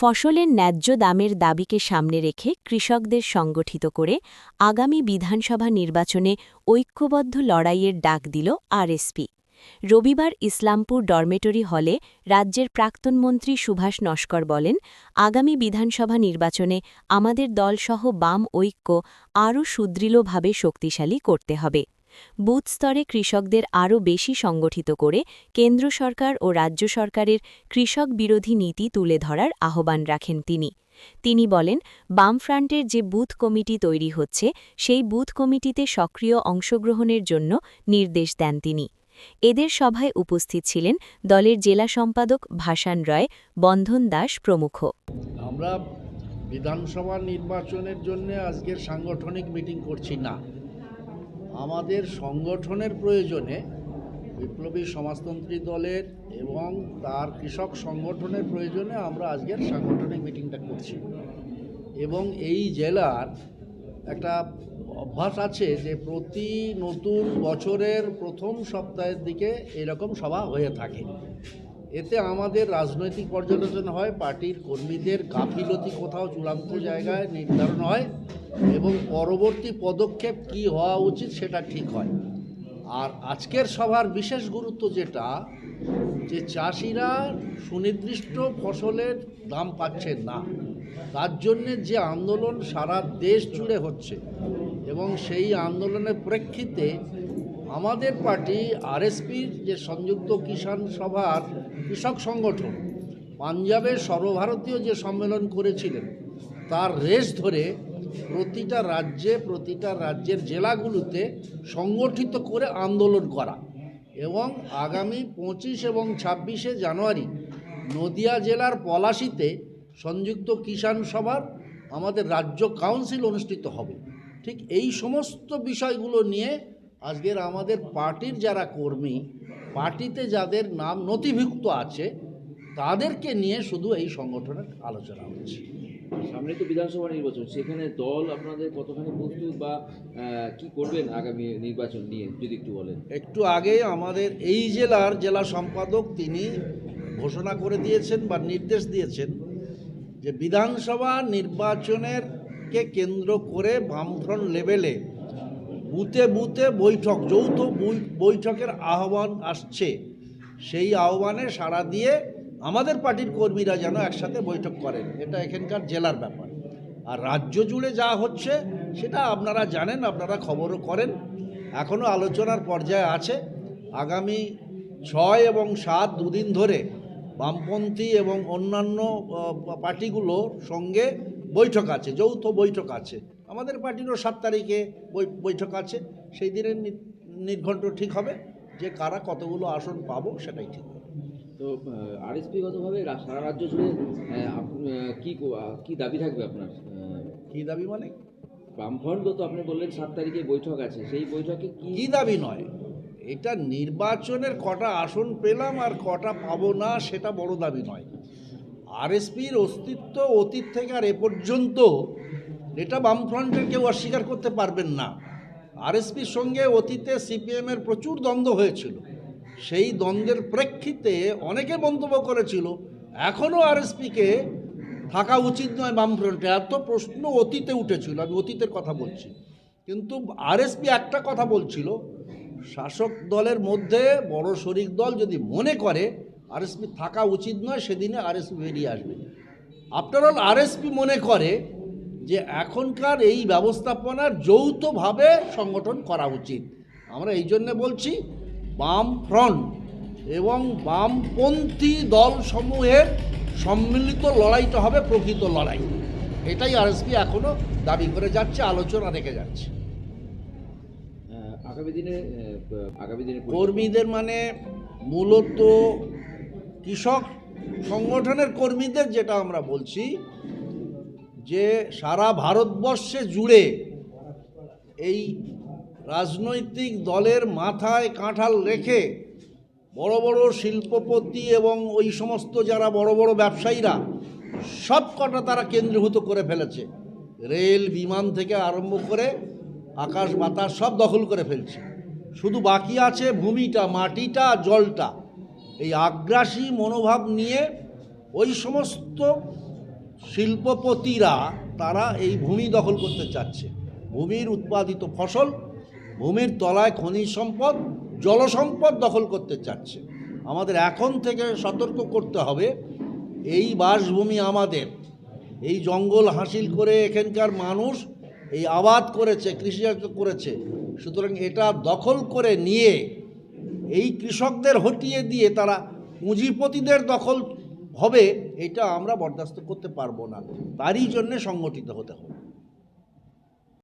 ফসলের ন্যায্য দামের দাবিকে সামনে রেখে কৃষকদের সংগঠিত করে আগামী বিধানসভা নির্বাচনে ঐক্যবদ্ধ লড়াইয়ের ডাক দিল আরএসপি। রবিবার ইসলামপুর ডরমেটরি হলে রাজ্যের প্রাক্তন মন্ত্রী সুভাষ নস্কর বলেন, আগামী বিধানসভা নির্বাচনে আমাদের দলসহ বাম ঐক্য আরও সুদৃঢ়ভাবে শক্তিশালী করতে হবে। বুথ স্তরে কৃষকদের আরও বেশি সংগঠিত করে কেন্দ্র সরকার ও রাজ্য সরকারের কৃষক বিরোধী নীতি তুলে ধরার আহ্বান রাখেন তিনি। তিনি বলেন, বামফ্রান্টের যে বুথ কমিটি তৈরি হচ্ছে, সেই বুথ কমিটিতে সক্রিয় অংশগ্রহণের জন্য নির্দেশ দেন তিনি। এদের সভায় উপস্থিত ছিলেন দলের জেলা সম্পাদক ভাসান রয়, বন্ধন দাস প্রমুখ। আমরা বিধানসভা নির্বাচনের জন্য আজকের সাংগঠনিক মিটিং করছি না। আমাদের সংগঠনের প্রয়োজনে বিপ্লবী সমাজতন্ত্রী দলের এবং তার কৃষক সংগঠনের প্রয়োজনে আমরা আজকের সাংগঠনিক মিটিংটা করছি। এবং এই জেলার একটা অভ্যাস আছে যে প্রতি নতুন বছরের প্রথম সপ্তাহের দিকে এরকম সভা হয়ে থাকে। এতে আমাদের রাজনৈতিক পর্যালোচনা হয়, পার্টির কর্মীদের গাফিলতি কোথাও চূড়ান্ত জায়গায় নির্ধারণ হয় এবং পরবর্তী পদক্ষেপ কি হওয়া উচিত সেটা ঠিক হয়। আর আজকের সভার বিশেষ গুরুত্ব যেটা, যে চাষিরা সুনির্দিষ্ট ফসলের দাম পাচ্ছে না। তার জন্যে যে আন্দোলন সারা দেশ জুড়ে হচ্ছে এবং সেই আন্দোলনের প্রেক্ষিতে আমাদের পার্টি আরএসপির যে সংযুক্ত কিষাণ সভার কৃষক সংগঠন, পাঞ্জাবের সর্বভারতীয় যে সম্মেলন করেছিলেন, তার রেস ধরে প্রতিটা রাজ্যে, প্রতিটা রাজ্যের জেলাগুলোতে সংগঠিত করে আন্দোলন করা এবং আগামী পঁচিশ এবং ছাব্বিশে জানুয়ারি নদিয়া জেলার পলাশিতে সংযুক্ত কিষাণ সভার আমাদের রাজ্য কাউন্সিল অনুষ্ঠিত হবে। ঠিক এই সমস্ত বিষয়গুলো নিয়ে আজকের আমাদের পার্টির যারা কর্মী পার্টিতে যাদের নাম নথিভুক্ত আছে তাদেরকে নিয়ে শুধু এই সংগঠনের আলোচনা হচ্ছে। সামনে তো বিধানসভা নির্বাচন সেখানে দল আপনাদের কতখানি প্রস্তুত বা কি করবেন আগামী নির্বাচন নিয়ে যদি একটু বলেন? একটু আগে আমাদের এই জেলার জেলা সম্পাদক তিনি ঘোষণা করে দিয়েছেন বা নির্দেশ দিয়েছেন যে বিধানসভা নির্বাচনের কে কেন্দ্র করে বামফ্রন্ট লেভেলে বুথে বুথে বৈঠক, যৌথ বৈঠকের আহ্বান আসছে। সেই আহ্বানে সাড়া দিয়ে আমাদের পার্টির কর্মীরা যেন একসাথে বৈঠক করেন। এটা এখানকার জেলার ব্যাপার। আর রাজ্য জুড়ে যা হচ্ছে, সেটা আপনারা জানেন, আপনারা খবরও করেন। এখনও আলোচনার পর্যায়ে আছে। আগামী ছয় এবং সাত দুদিন ধরে বামপন্থী এবং অন্যান্য পার্টিগুলোর সঙ্গে বৈঠক আছে, যৌথ বৈঠক আছে। আমাদের পার্টিরও সাত তারিখে বৈঠক আছে। সেই দিনের নির্ঘণ্ট ঠিক হবে। যে কারা কতগুলো আসন পাবো সেটাই ঠিক হবে। তো আরএসপিগতভাবে সারা রাজ্য জুড়ে কি কি দাবি থাকবে আপনার? কী দাবি মানে? বামফ্রন্ট তো আপনি বললেন সাত তারিখে বৈঠক আছে। সেই বৈঠকে কি কী দাবি নয়? এটা নির্বাচনের কটা আসন পেলাম আর কটা পাবো না সেটা বড় দাবি নয়। আরএসপির অস্তিত্ব অতীত থেকে আর এ পর্যন্ত এটা বামফ্রন্টের কেউ অস্বীকার করতে পারবেন না। আরএসপির সঙ্গে অতীতে সিপিএমের প্রচুর দ্বন্দ্ব হয়েছিল। সেই দ্বন্দ্বের প্রেক্ষিতে অনেকে মন্তব্য করেছিল এখনও আরএসপিকে থাকা উচিত নয় বামফ্রন্টে। এত প্রশ্ন অতীতে উঠেছিল, আমি অতীতের কথা বলছি। কিন্তু আরএসপি একটা কথা বলছিল, শাসক দলের মধ্যে বড় শরিক দল যদি মনে করে আরএসপি থাকা উচিত নয়, সেদিনে আরএসপি বেরিয়ে আসবে। আফটার অল আরএসপি মনে করে যে এখনকার এই ব্যবস্থাপনার যৌথভাবে সংগঠন করা উচিত। আমরা এই জন্যে বলছি বাম ফ্রন্ট এবং বামপন্থী দলসমূহের সম্মিলিত লড়াইটা হবে প্রকৃত লড়াই। এটাই আরএসপি এখনও দাবি করে যাচ্ছে আলোচনা রেখে যাচ্ছে। আগামী দিনে আগামী দিনে কর্মীদের মানে মূলত কৃষক সংগঠনের কর্মীদের যেটা আমরা বলছি যে সারা ভারতবর্ষে জুড়ে এই রাজনৈতিক দলের মাথায় কাঁঠাল রেখে বড় বড় শিল্পপতি এবং ওই সমস্ত যারা বড় বড় ব্যবসায়ীরা, সব কটা তারা কেন্দ্রীভূত করে ফেলেছে। রেল বিমান থেকে আরম্ভ করে আকাশ বাতাস সব দখল করে ফেলছে। শুধু বাকি আছে ভূমিটা, মাটিটা, জলটা। এই আগ্রাসী মনোভাব নিয়ে ওই সমস্ত শিল্পপতিরা তারা এই ভূমি দখল করতে চাচ্ছে। ভূমির উৎপাদিত ফসল, ভূমির তলায় খনিজ সম্পদ, জলসম্পদ দখল করতে চাচ্ছে। আমাদের এখন থেকে সতর্ক করতে হবে, এই বাসভূমি আমাদের। এই জঙ্গল হাসিল করে এখানকার মানুষ এই আবাদ করেছে, কৃষিজাত করেছে। সুতরাং এটা দখল করে নিয়ে এই কৃষকদের হটিয়ে দিয়ে তারা পুঁজিপতিদের দখল হবে এটা আমরা বরদাস্ত করতে পারব না। তারই জন্যে সংগঠিত হতে হবে।